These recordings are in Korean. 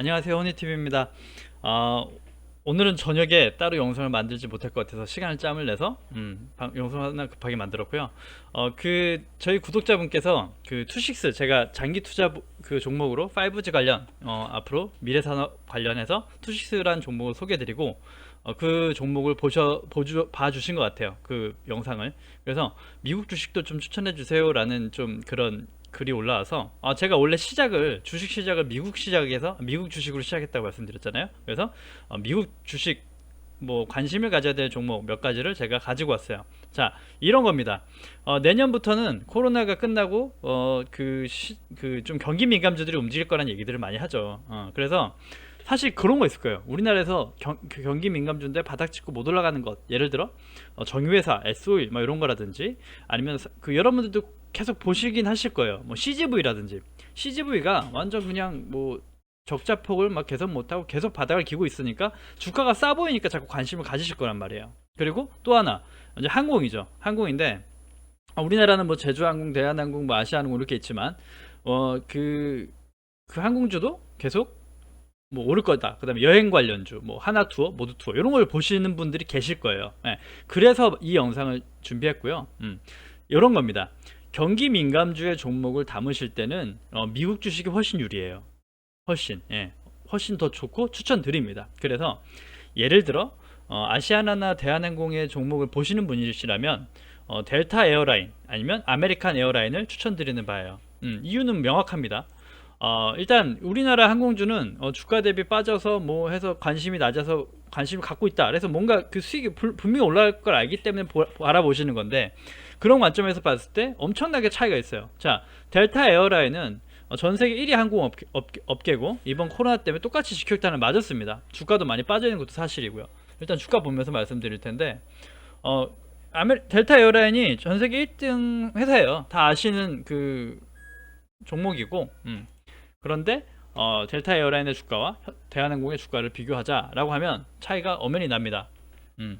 안녕하세요 호니TV입니다. 아, 오늘은 저녁에 따로 영상을 만들지 못할 것 같아서 시간을 짬을 내서 음, 방- 영상 하나 급하게 만들었고요. 어, 그 저희 구독자분께서 그 투식스 제가 장기 투자 부- 그 종목으로 5G 관련 어, 앞으로 미래산업 관련해서 투식스라는 종목을 소개해드리고 어, 그 종목을 보셔 보주 봐주신 것 같아요. 그 영상을. 그래서 미국 주식도 좀 추천해 주세요 라는 좀 그런 글이 올라와서 아, 제가 원래 시작을 주식 시작을 미국 시작에서 미국 주식으로 시작했다고 말씀드렸잖아요. 그래서 어, 미국 주식 뭐 관심을 가져야 될 종목 몇 가지를 제가 가지고 왔어요. 자 이런 겁니다. 어, 내년부터는 코로나가 끝나고 어, 어그그 좀 경기 민감주들이 움직일 거라는 얘기들을 많이 하죠. 어, 그래서 사실 그런 거 있을 거예요. 우리나라에서 경, 그 경기 민감주인데 바닥 짚고 못 올라가는 것. 예를 들어 어, 정유회사, S-오일 뭐 이런 거라든지 아니면 사- 그 여러분들도 계속 보시긴 하실 거예요. 뭐 CGV라든지 CGV가 완전 그냥 뭐 적자폭을 막 개선 못하고 계속 바닥을 기고 있으니까 주가가 싸 보이니까 자꾸 관심을 가지실 거란 말이에요. 그리고 또 하나 이제 항공이죠. 항공인데 어, 우리나라는 뭐 제주항공, 대한항공, 뭐 아시아항공 이렇게 있지만 어그그 그 항공주도 계속 뭐 오를 거다. 그다음에 여행 관련주, 뭐 하나 투어, 모두 투어 이런 걸 보시는 분들이 계실 거예요. 예. 그래서 이 영상을 준비했고요. 음. 이런 겁니다. 경기 민감주의 종목을 담으실 때는 어, 미국 주식이 훨씬 유리해요. 훨씬, 예, 훨씬 더 좋고 추천드립니다. 그래서 예를 들어 어, 아시아나나 대한항공의 종목을 보시는 분이시라면 어, 델타 에어라인 아니면 아메리칸 에어라인을 추천드리는 바예요. 음, 이유는 명확합니다. 어, 일단 우리나라 항공주는 어, 주가 대비 빠져서 뭐 해서 관심이 낮아서 관심을 갖고 있다. 그래서 뭔가 그 수익이 불- 분명히 올라갈 걸 알기 때문에 보- 알아보시는 건데 그런 관점에서 봤을 때 엄청나게 차이가 있어요. 자, 델타 에어라인은 어, 전 세계 1위 항공 업계, 업계 고 이번 코로나 때문에 똑같이 직격탄을 맞았습니다. 주가도 많이 빠져 있는 것도 사실이고요. 일단 주가 보면서 말씀드릴 텐데 어, 아메, 델타 에어라인이 전 세계 1등 회사예요. 다 아시는 그 종목이고 음. 그런데 어, 델타 에어라인의 주가와 현- 대한항공의 주가를 비교하자라고 하면 차이가 엄연히 납니다. 음.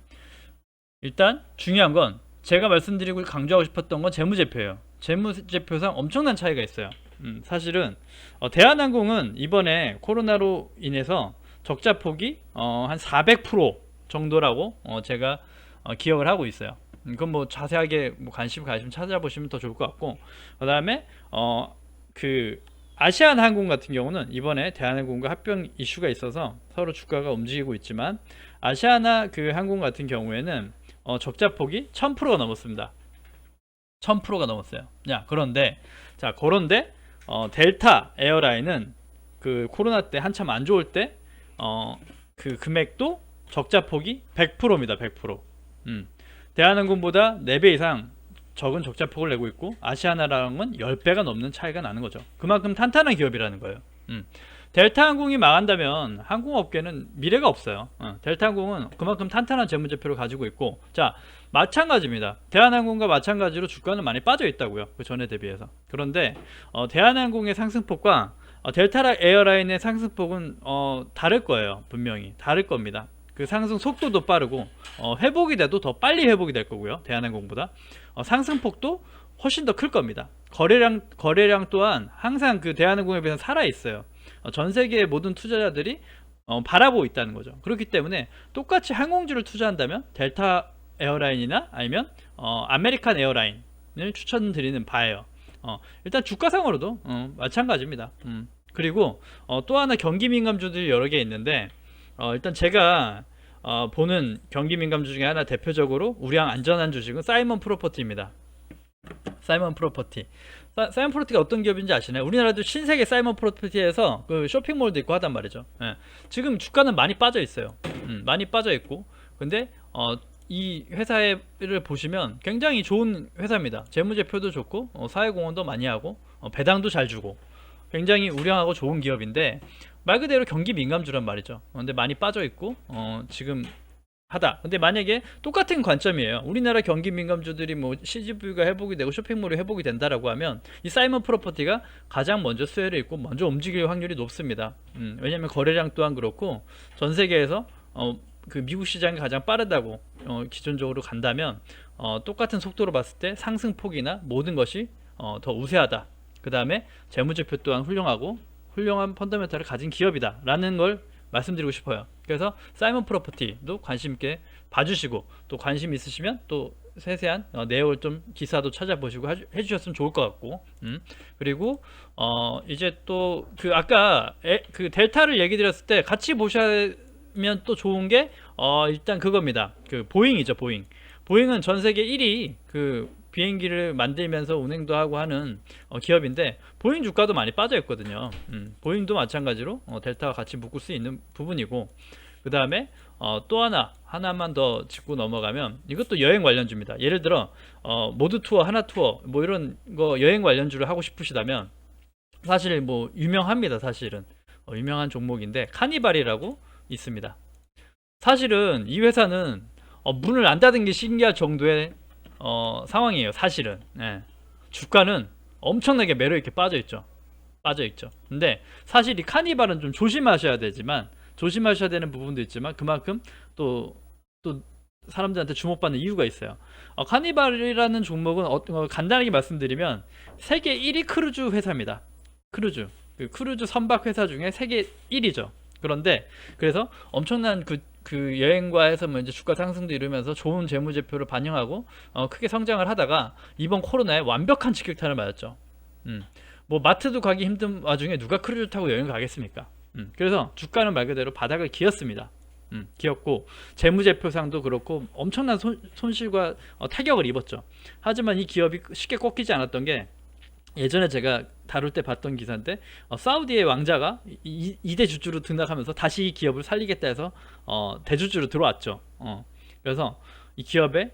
일단 중요한 건 제가 말씀드리고 강조하고 싶었던 건 재무제표예요. 재무제표상 엄청난 차이가 있어요. 음, 사실은 어, 대한항공은 이번에 코로나로 인해서 적자 폭이 어, 한 400% 정도라고 어, 제가 어, 기억을 하고 있어요. 음, 그건 뭐 자세하게 뭐 관심 가시면 찾아보시면 더 좋을 것 같고 그다음에 어, 그 아시안 항공 같은 경우는 이번에 대한항공과 합병 이슈가 있어서 서로 주가가 움직이고 있지만 아시아나 그 항공 같은 경우에는 어, 적자 폭이 1000%가 넘었습니다. 1000%가 넘었어요. 야, 그런데 자, 그런데 어, 델타 에어라인은 그 코로나 때 한참 안 좋을 때 어, 그 금액도 적자 폭이 100%입니다. 100%. 음. 대한항공보다 4배 이상 적은 적자 폭을 내고 있고 아시아나랑은 10배가 넘는 차이가 나는 거죠. 그만큼 탄탄한 기업이라는 거예요. 음. 델타 항공이 망한다면 항공업계는 미래가 없어요. 어, 델타 항공은 그만큼 탄탄한 재무제표를 가지고 있고 자 마찬가지입니다. 대한항공과 마찬가지로 주가는 많이 빠져 있다고요. 그 전에 대비해서. 그런데 어, 대한항공의 상승폭과 어, 델타 에어라인의 상승폭은 어, 다를 거예요. 분명히 다를 겁니다. 그 상승 속도도 빠르고 어, 회복이 돼도 더 빨리 회복이 될 거고요. 대한항공보다 어, 상승폭도 훨씬 더 클 겁니다. 거래량 거래량 또한 항상 그 대한항공에 비해서 살아 있어요. 어, 전 세계의 모든 투자자들이 어, 바라보고 있다는 거죠. 그렇기 때문에 똑같이 항공주를 투자한다면 델타 에어라인이나 아니면 어, 아메리칸 에어라인을 추천드리는 바예요. 어, 일단 주가상으로도 어, 마찬가지입니다. 음. 그리고 어, 또 하나 경기 민감주들이 여러 개 있는데 어, 일단 제가 어, 보는 경기 민감주 중에 하나 대표적으로 우량 안전한 주식은 사이먼 프로퍼티입니다. 사이먼 프로퍼티. 사, 사이먼 프로퍼티가 어떤 기업인지 아시나요? 우리나라도 신세계 사이먼 프로퍼티에서 그 쇼핑몰도 있고 하단 말이죠. 예. 지금 주가는 많이 빠져 있어요. 음, 많이 빠져 있고. 근데 어, 이 회사를 보시면 굉장히 좋은 회사입니다. 재무제표도 좋고 어, 사회공헌도 많이 하고 어, 배당도 잘 주고 굉장히 우량하고 좋은 기업인데 말 그대로 경기 민감주란 말이죠. 어, 근데 많이 빠져 있고 어, 지금 하다. 근데 만약에 똑같은 관점이에요. 우리나라 경기 민감주들이 뭐 CGV가 회복이 되고 쇼핑몰이 회복이 된다라고 하면 이 사이먼 프로퍼티가 가장 먼저 수혜를 입고 먼저 움직일 확률이 높습니다. 음, 왜냐하면 거래량 또한 그렇고 전 세계에서 어, 그 미국 시장이 가장 빠르다고 어, 기존적으로 간다면 어, 똑같은 속도로 봤을 때 상승폭이나 모든 것이 어, 더 우세하다. 그 다음에 재무제표 또한 훌륭하고 훌륭한 펀더멘탈을 가진 기업이다 라는 걸 말씀드리고 싶어요. 그래서 사이먼 프로퍼티도 관심 있게 봐주시고 또 관심 있으시면 또 세세한 어, 내용을 좀 기사도 찾아보시고 하- 해주셨으면 좋을 것 같고 음. 그리고 어 이제 또 그 아까 에, 그 델타를 얘기 드렸을 때 같이 보시면 또 좋은 게 어 일단 그겁니다. 그 보잉이죠 보잉. 보잉은 전 세계 1위 그 비행기를 만들면서 운행도 하고 하는 어, 기업인데 보잉 주가도 많이 빠져 있거든요. 음, 보잉도 마찬가지로 어, 델타와 같이 묶을 수 있는 부분이고 그 다음에 어, 또 하나 하나만 더 짚고 넘어가면 이것도 여행 관련주입니다. 예를 들어 어, 모두 투어, 하나 투어 뭐 이런 거 여행 관련주를 하고 싶으시다면 사실 뭐 유명합니다. 사실은 어, 유명한 종목인데 카니발이라고 있습니다. 사실은 이 회사는 어, 문을 안 닫은 게 신기할 정도의 어, 상황이에요. 사실은 예. 주가는 엄청나게 매력 있게 빠져 있죠. 빠져 있죠. 근데 사실 이 카니발은 좀 조심하셔야 되지만 조심하셔야 되는 부분도 있지만 그만큼 또또 사람들한테 주목받는 이유가 있어요. 어, 카니발이라는 종목은 어, 어, 간단하게 말씀드리면 세계 1위 크루즈 회사입니다. 크루즈 그 크루즈 선박 회사 중에 세계 1위죠. 그런데 그래서 엄청난 그, 그 여행과에서 뭐 이제 주가 상승도 이루면서 좋은 재무제표를 반영하고 어, 크게 성장을 하다가 이번 코로나에 완벽한 직격탄을 맞았죠. 음. 뭐 마트도 가기 힘든 와중에 누가 크루즈 타고 여행 가겠습니까? 음. 그래서 주가는 말 그대로 바닥을 기었습니다. 음, 기었고 재무제표상도 그렇고 엄청난 손, 손실과 어, 타격을 입었죠. 하지만 이 기업이 쉽게 꺾이지 않았던 게 예전에 제가 다룰 때 봤던 기사인데 어, 사우디의 왕자가 이, 이, 대 주주로 등락하면서 다시 이 기업을 살리겠다 해서 어, 대주주로 들어왔죠. 어, 그래서 이 기업에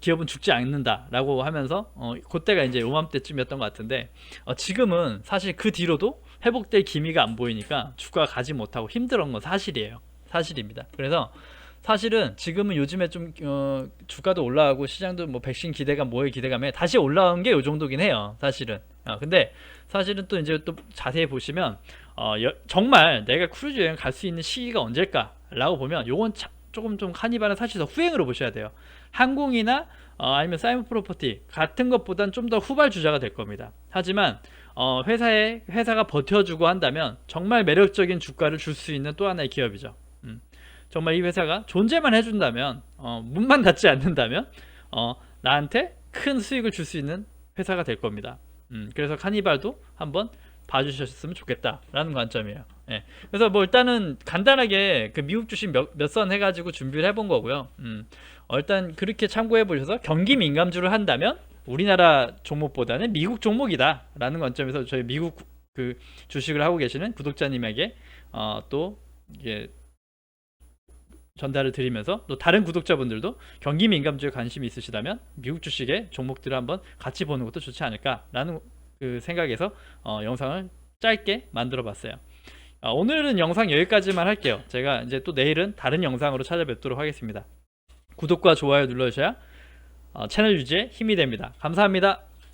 기업은 죽지 않는다라고 하면서 어, 그때가 이제 요맘때쯤이었던 것 같은데 어, 지금은 사실 그 뒤로도 회복될 기미가 안 보이니까 주가가 가지 못하고 힘들었던 건 사실이에요. 사실입니다. 그래서 사실은 지금은 요즘에 좀 어, 주가도 올라가고 시장도 뭐 백신 기대감 뭐의 기대감에 다시 올라온 게 요 정도긴 해요. 사실은. 어, 근데 사실은 또 이제 또 자세히 보시면 어, 여- 정말 내가 크루즈 여행 갈 수 있는 시기가 언제일까라고 보면 요건 차- 조금 좀 카니발은 사실 더 후행으로 보셔야 돼요. 항공이나 어, 아니면 사이먼 프로퍼티 같은 것보단 좀 더 후발 주자가 될 겁니다. 하지만 어, 회사에 회사가 버텨주고 한다면 정말 매력적인 주가를 줄 수 있는 또 하나의 기업이죠. 음. 정말 이 회사가 존재만 해준다면 어, 문만 닫지 않는다면 어, 나한테 큰 수익을 줄 수 있는 회사가 될 겁니다. 음, 그래서 카니발도 한번 봐주셨으면 좋겠다라는 관점이에요. 예. 그래서 뭐 일단은 간단하게 그 미국 주식 몇 선 해가지고 준비를 해본 거고요. 음, 어, 일단 그렇게 참고해 보셔서 경기 민감주를 한다면 우리나라 종목보다는 미국 종목이다라는 관점에서 저희 미국 구- 그 주식을 하고 계시는 구독자님에게 어, 또 이게 전달을 드리면서 또 다른 구독자분들도 경기 민감주에 관심이 있으시다면 미국 주식의 종목들을 한번 같이 보는 것도 좋지 않을까라는 그 생각에서 어, 영상을 짧게 만들어 봤어요. 아, 오늘은 영상 여기까지만 할게요. 제가 이제 또 내일은 다른 영상으로 찾아뵙도록 하겠습니다. 구독과 좋아요 눌러주셔야 어, 채널 유지에 힘이 됩니다. 감사합니다.